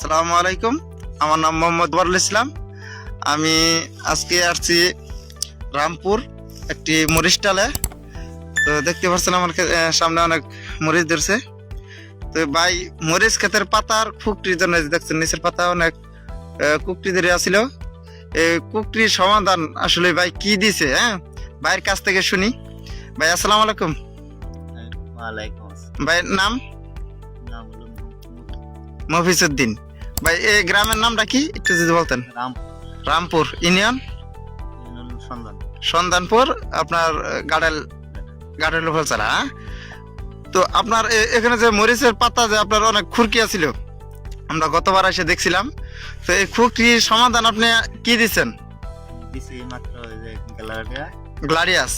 সালামু আলাইকুম। আমার নাম মোহাম্মদ বরুল ইসলাম। আমি আজকে আসছি রামপুর একটি মরিচ স্টলে তো দেখতে পাচ্ছেন আমার সামনে অনেক মরিচ ধরছে। তো ভাই মরিচ ক্ষেতের পাতার কুকটির জন্য দেখছেন নিচের পাতা অনেক কুকটি ধরে আসছিল এই কুকটির সমাধান আসলে ভাই কি দিছে হ্যাঁ? ভাইয়ের কাছ থেকে শুনি। ভাই আসসালামু আলাইকুম। ভাইয়ের নাম? মফিজুদ্দিন ভাই এই গ্রামের নামটা কি? একটু যদি বলতেন। রাম রামপুর ইউনিয়ন? সন্ধানপুর আপনার গাডেল গাডেল উপলচারা হ্যাঁ? তো আপনার এখানে যে মরিচের পাতা যে আপনার অনেক খুরকি ছিল আমরা গতবার এসে দেখছিলাম। তো এই খুরকির সমাধান আপনি কি দিচ্ছেন? গ্লাডিয়াস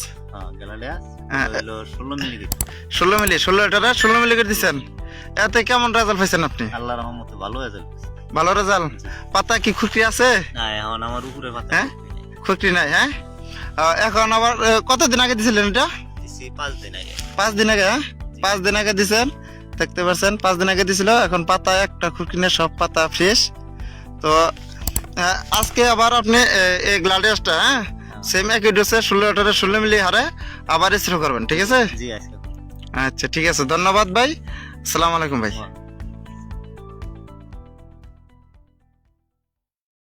হ্যাঁ হ্যাঁ। ষোলো মিলি ষোলো মিলি ষোলো লিটারে ষোলো মিলি করে দিচ্ছেন? এতে কেমন রেজাল্ট পাইছেন আপনি? আল্লাহ রহমতে ভালো হয়ে যাবে ভালো রেজাল্ট পাতা কি খুরকি আছে? না এখন আমার উপরে পাতা হ্যাঁ? খুরকি নাই। হ্যাঁ? এখন আবার আহ, কতদিন আগে দিছিলেন এটা? দিছি পাঁচ দিন আগে। পাঁচ দিন আগে হ্যাঁ? পাঁচ দিন আগে দিছেন? দেখতে পাচ্ছেন পাঁচ দিন আগে দিছিল এখন পাতা একটা খুরকিনে সব পাতা ফ্রেশ। তো আজকে আবার আপনি এই গ্লাডিয়াসটা হ্যাঁ? সেম একই ডোসে ষোলো আঠারো ষোলো মিলি হারে আবার স্প্রে করবেন ঠিক আছে? জি আজকে আচ্ছা ঠিক আছে। ধন্যবাদ ভাই। আসসালামু আলাইকুম ভাই।